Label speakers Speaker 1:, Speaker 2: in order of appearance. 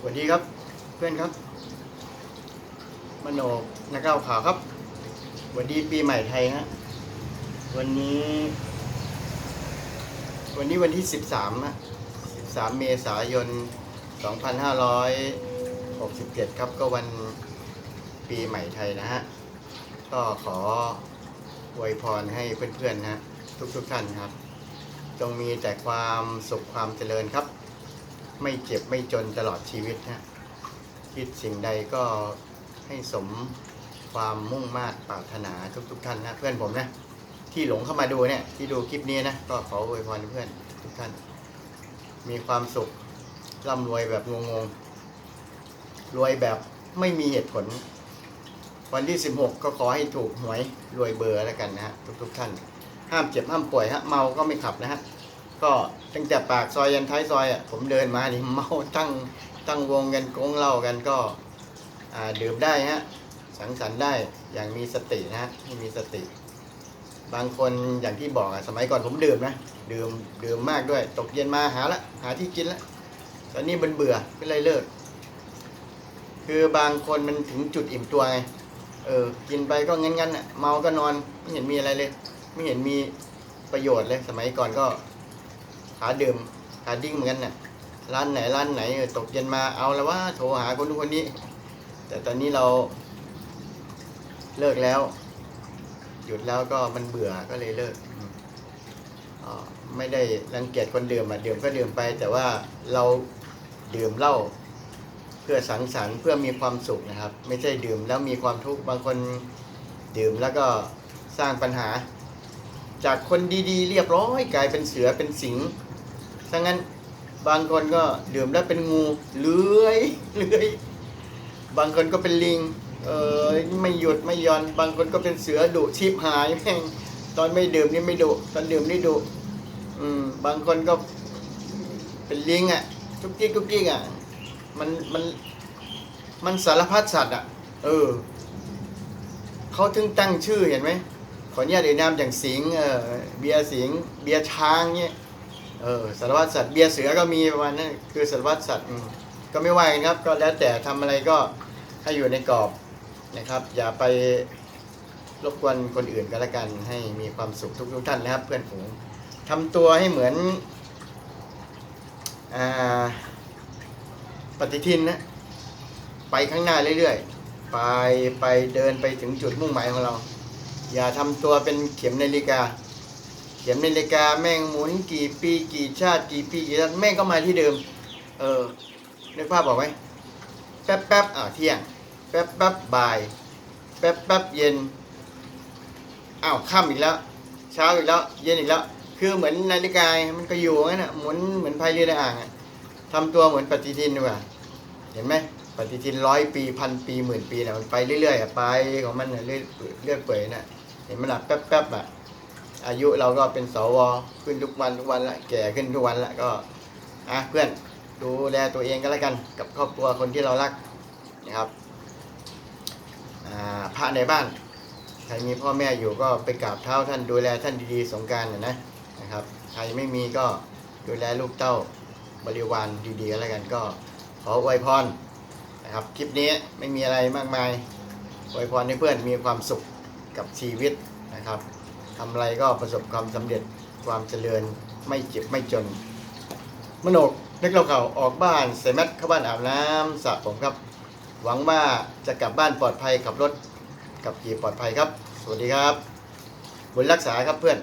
Speaker 1: สวัสดีครับเพื่อนครับ มโนนักเล่าข่าวครับสวัสดีปีใหม่ไทยฮะวันนี้ วันนี้วันที่สิบสามะสิบสามเมษายนสองพันห้าร้อยหกสิบเจ็ดครับก็วันปีใหม่ไทยนะฮะ ก็ขออวยพรให้เพื่อนๆนะฮะทุกๆท่านครับ จงมีแต่ความสุขความเจริญครับ ไม่เจ็บไม่จนตลอดชีวิตนะคิดสิ่งใดก็ให้สมความมุ่งมา่ปรารถนาทุกๆท่านนะเพื่อนผมนะ ที่หลงเข้ามาดูเนี่ย ที่ดูคลิปนี้นะ ก็ขออวยพรเพื่อนทุกท่าน มีความสุขร่ำรวยแบบงงๆ รวยแบบไม่มีเหตุผล วันที่ 16 ก็ขอให้ถูกหวยรวยเบอร์แล้วกันนะฮะทุกๆท่าน ห้ามเจ็บห้ามป่วยฮะเมาก็ไม่ขับนะฮะ ก็ตั้งแต่ปากซอยยันท้ายซอยอะผมเดินมานี่เมาตั้งตั้งวงกันโกงเล้ากันก็ดื่มได้ฮะสังสรรค์ได้อย่างมีสตินะฮะให้มีสติ บางคนอย่างที่บอกอะสมัยก่อนผมดื่มนะดื่มดื่มมากด้วย ตกเย็นมาหาละหาที่กินละตอนนี้มันเบื่อก็เลยเลิก คือบางคนมันถึงจุดอิ่มตัวไงเออกินไปก็งั้นๆอะเมาก็นอนไม่เห็นมีอะไรเลย ไม่เห็นมีประโยชน์เลย สมัยก่อนก็ ขาดื่มขาดิ้งเหมือนกันน่ะร้านไหนร้านไหนตกเย็นมาเอาแล้วว่าโทรหาคนนู้นคนนี้ แต่ตอนนี้เราเลิกแล้ว หยุดแล้วก็มันเบื่อก็เลยเลิกไม่ได้รังเกียจคนดื่มอะดื่มก็ดื่มไป แต่ว่าเราดื่มเหล้าเพื่อสังสรรค์เพื่อมีความสุขนะครับ ไม่ใช่ดื่มแล้วมีความทุกข์บางคนดื่มแล้วก็สร้างปัญหา จากคนดีๆ เรียบร้อยกลายเป็นเสือเป็นสิงถ้างั้นบางคนก็ดื่มแล้วเป็นงูเลื้อยเลื้อยบางคนก็เป็นลิงเออไม่หยุดไม่ยอนบางคนก็เป็นเสือดุชีพหายแม่งตอนไม่ดื่มนี่ไม่ดุตอนดื่มนี่ดุอืมบางคนก็เป็นลิงอะทุกกิ๊กทุกกิ๊กอะมันมันมันสารพัดสัตว์อะ เออเขาถึงตั้งชื่อเห็นไหม ออนุญาตเอ่ยนามอย่างสิงเออเบียร์สิงเบียร์ช้างเนี่ยเออสารวัตรสัตว์เบียร์เสือก็มีประมาณนั้นคือสารวัตรสัตว์ก็ไม่ว่ากันครับ ก็แล้วแต่ทำอะไรก็ให้อยู่ในกรอบนะครับ อย่าไปรบกวนคนอื่นก็แล้วกันให้มีความสุขทุกทุกท่านนะครับ เพื่อนฝูงทำตัวให้เหมือนอปฏิทินนะไปข้างหน้าเรื่อยๆ ไปไปเดินไปถึงจุดมุ่งหมายของเรา อย่าทำตัวเป็นเข็มนาฬิกา เข็มนาฬิกาแม่งหมุนกี่ปีกี่ชาติกี่ปีกี่ชาติแม่งก็มาที่เดิม เออนึกภาพบอกไหมแป๊บแป๊บอ่าเที่ยง แป๊บแป๊บบ่าย แป๊บแป๊บเย็นอ้าวค่ำอีกแล้ว เช้าอีกแล้ว เย็นอีกแล้ว คือเหมือนนาฬิกา มันก็อยู่งั้นน่ะหมุนเหมือนพายเรือในอ่างอะทำตัวเหมือนปฏิทินดีกว่าเห็นไหมปฏิทินร้อยปีพันปีหมื่นปีน่ะมันไปเรื่อยๆไปของมันน่ะเรื่อยเรื่อยเปื่อยน่ะ เห็นมันละแป๊บๆอะ อายุเราก็เป็นสวขึ้นทุกวันทุกวันละแก่ขึ้นทุกวันละก็อะเพื่อนดูแลตัวเองก็แล้วกัน กับครอบครัวคนที่เรารักนะครับอ่าพระในบ้านใครมีพ่อแม่อยู่ก็ไปกราบเท้าท่านดูแลท่านดีๆสงการนะนะนะครับใครไม่มีก็ดูแลลูกเต้าบริวารดีๆก็แล้วกันก็ขออวยพรนะครับคลิปนี้ไม่มีอะไรมากมายอวยพรให้เพื่อนมีความสุข กับชีวิตนะครับทำอะไรก็ประสบความสำเร็จความเจริญไม่เจ็บไม่จน มโนกนึกเราเข่าออกบ้านใส่แมสเข้าบ้านอาบน้ำสระผมครับ หวังว่าจะกลับบ้านปลอดภัยขับรถกับขี่ปลอดภัยครับ สวัสดีครับ บุญรักษาครับเพื่อน